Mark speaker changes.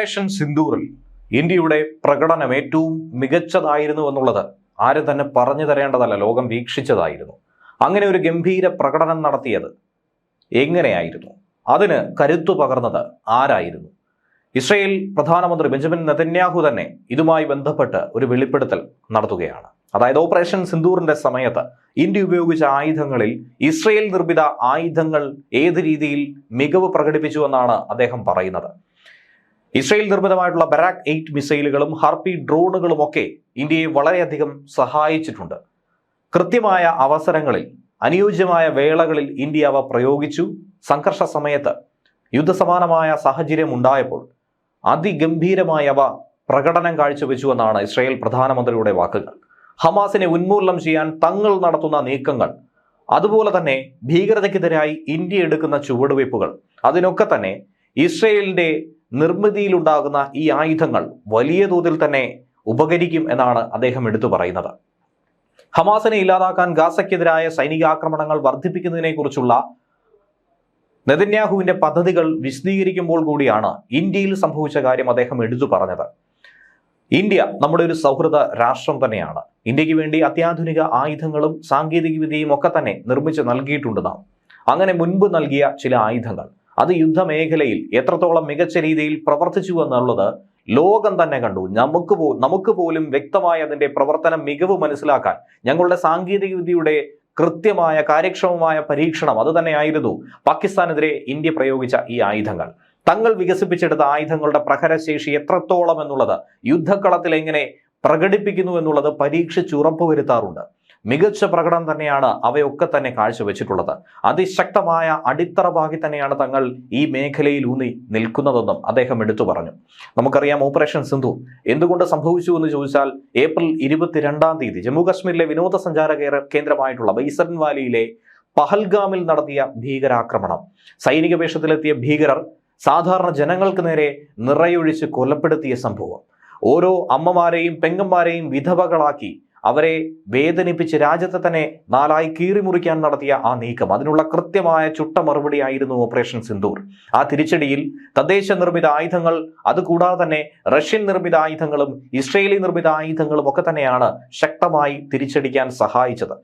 Speaker 1: Operation സിന്ദൂറിൽ ഇന്ത്യയുടെ പ്രകടനം ഏറ്റവും മികച്ചതായിരുന്നു എന്നുള്ളത് ആരും തന്നെ പറഞ്ഞു തരേണ്ടതല്ല ലോകം വീക്ഷിച്ചതായിരുന്നു. അങ്ങനെ ഒരു ഗംഭീര പ്രകടനം നടത്തിയത് എങ്ങനെയായിരുന്നു? അതിന് കരുത്തു പകർന്നത് ആരായിരുന്നു? ഇസ്രയേൽ പ്രധാനമന്ത്രി ബെഞ്ചമിൻ നെതന്യാഹു തന്നെ ഇതുമായി ബന്ധപ്പെട്ട് ഒരു വെളിപ്പെടുത്തൽ നടത്തുകയാണ്. അതായത് ഓപ്പറേഷൻ സിന്ദൂറിന്റെ സമയത്ത് ഇന്ത്യ ഉപയോഗിച്ച ആയുധങ്ങളിൽ ഇസ്രയേൽ നിർമ്മിത ആയുധങ്ങൾ ഏത് രീതിയിൽ മികവ് പ്രകടിപ്പിച്ചു എന്നാണ് അദ്ദേഹം പറയുന്നത്. ഇസ്രയേൽ നിർമ്മിതമായിട്ടുള്ള ബരാക് എയ്റ്റ് മിസൈലുകളും ഹർപ്പി ഡ്രോണുകളും ഒക്കെ ഇന്ത്യയെ വളരെയധികം സഹായിച്ചിട്ടുണ്ട്. കൃത്യമായ അവസരങ്ങളിൽ അനുയോജ്യമായ വേളകളിൽ ഇന്ത്യ അവ പ്രയോഗിച്ചു. സംഘർഷ സമയത്ത് യുദ്ധസമാനമായ സാഹചര്യം ഉണ്ടായപ്പോൾ അതിഗംഭീരമായ അവ പ്രകടനം കാഴ്ചവെച്ചു എന്നാണ് ഇസ്രായേൽ പ്രധാനമന്ത്രിയുടെ വാക്കുകൾ. ഹമാസിനെ ഉന്മൂലനം ചെയ്യാൻ തങ്ങൾ നടത്തുന്ന നീക്കങ്ങൾ അതുപോലെ തന്നെ ഭീകരതയ്ക്കെതിരായി ഇന്ത്യ എടുക്കുന്ന ചുവടുവയ്പ്പുകൾ അതിനൊക്കെ തന്നെ ഇസ്രയേലിന്റെ നിർമ്മിതിയിലുണ്ടാകുന്ന ഈ ആയുധങ്ങൾ വലിയ തോതിൽ തന്നെ ഉപകരിക്കും എന്നാണ് അദ്ദേഹം എടുത്തു പറയുന്നത്. ഹമാസിനെ ഇല്ലാതാക്കാൻ ഗാസയ്ക്കെതിരായ സൈനികാക്രമണങ്ങൾ വർദ്ധിപ്പിക്കുന്നതിനെക്കുറിച്ചുള്ള നെതന്യാഹുവിന്റെ പദ്ധതികൾ വിശദീകരിക്കുമ്പോൾ കൂടിയാണ് ഇന്ത്യയിൽ സംഭവിച്ച കാര്യം അദ്ദേഹം എടുത്തു പറഞ്ഞത്. ഇന്ത്യ നമ്മുടെ ഒരു സൗഹൃദ രാഷ്ട്രം തന്നെയാണ്. ഇന്ത്യയ്ക്ക് വേണ്ടി അത്യാധുനിക ആയുധങ്ങളും സാങ്കേതികവിദ്യയും ഒക്കെ തന്നെ നിർമ്മിച്ച് നൽകിയിട്ടുണ്ട് നാം. അങ്ങനെ മുൻപ് നൽകിയ ചില ആയുധങ്ങൾ. അത് യുദ്ധമേഖലയിൽ എത്രത്തോളം മികച്ച രീതിയിൽ പ്രവർത്തിച്ചു എന്നുള്ളത് ലോകം തന്നെ കണ്ടു. നമുക്ക് പോ നമുക്ക് പോലും വ്യക്തമായ അതിന്റെ പ്രവർത്തനം മികവ് മനസ്സിലാക്കാൻ ഞങ്ങളുടെ സാങ്കേതിക വിദ്യയുടെ കൃത്യമായ കാര്യക്ഷമമായ പരീക്ഷണം അത് തന്നെയായിരുന്നു. പാകിസ്ഥാനെതിരെ ഇന്ത്യ പ്രയോഗിച്ച ഈ ആയുധങ്ങൾ. തങ്ങൾ വികസിപ്പിച്ചെടുത്ത ആയുധങ്ങളുടെ പ്രഹരശേഷി എത്രത്തോളം എന്നുള്ളത് യുദ്ധക്കളത്തിൽ എങ്ങനെ പ്രകടിപ്പിക്കുന്നു എന്നുള്ളത് പരീക്ഷിച്ചുറപ്പ് ഉറപ്പുവരുത്താറുണ്ട്. മികച്ച പ്രകടനം തന്നെയാണ് അവയൊക്കെ തന്നെ കാഴ്ചവെച്ചിട്ടുള്ളത്. അതിശക്തമായ അടിത്തറ ഭാഗി തന്നെയാണ് തങ്ങൾ ഈ മേഖലയിൽ ഊന്നി നിൽക്കുന്നതെന്നും അദ്ദേഹം എടുത്തു പറഞ്ഞു. നമുക്കറിയാം ഓപ്പറേഷൻ സിന്ധു എന്തുകൊണ്ട് സംഭവിച്ചു എന്ന് ചോദിച്ചാൽ ഏപ്രിൽ ഇരുപത്തിരണ്ടാം തീയതി ജമ്മു കാശ്മീരിലെ വിനോദസഞ്ചാര കേന്ദ്രമായിട്ടുള്ള ബൈസൻ വാലിയിലെ പഹൽഗാമിൽ നടത്തിയ ഭീകരാക്രമണം. സൈനിക വേഷത്തിലെത്തിയ ഭീകരർ സാധാരണ ജനങ്ങൾക്ക് നേരെ നിറയൊഴിച്ച് കൊലപ്പെടുത്തിയ സംഭവം. ഓരോ അമ്മമാരെയും പെങ്ങന്മാരെയും വിധവകളാക്കി അവരെ വേദനിപ്പിച്ച് രാജ്യത്തെ തന്നെ നാലായി കീറിമുറിക്കാൻ നടത്തിയ ആ നീക്കം. അതിനുള്ള കൃത്യമായ ചുട്ട മറുപടിയായിരുന്നു ഓപ്പറേഷൻ സിന്ദൂർ. ആ തിരിച്ചടിയിൽ തദ്ദേശ നിർമ്മിത ആയുധങ്ങൾ അതുകൂടാതെ തന്നെ റഷ്യൻ നിർമ്മിത ആയുധങ്ങളും ഇസ്രേലി നിർമ്മിത ആയുധങ്ങളും ഒക്കെ തന്നെയാണ് ശക്തമായി തിരിച്ചടിക്കാൻ സഹായിച്ചത്.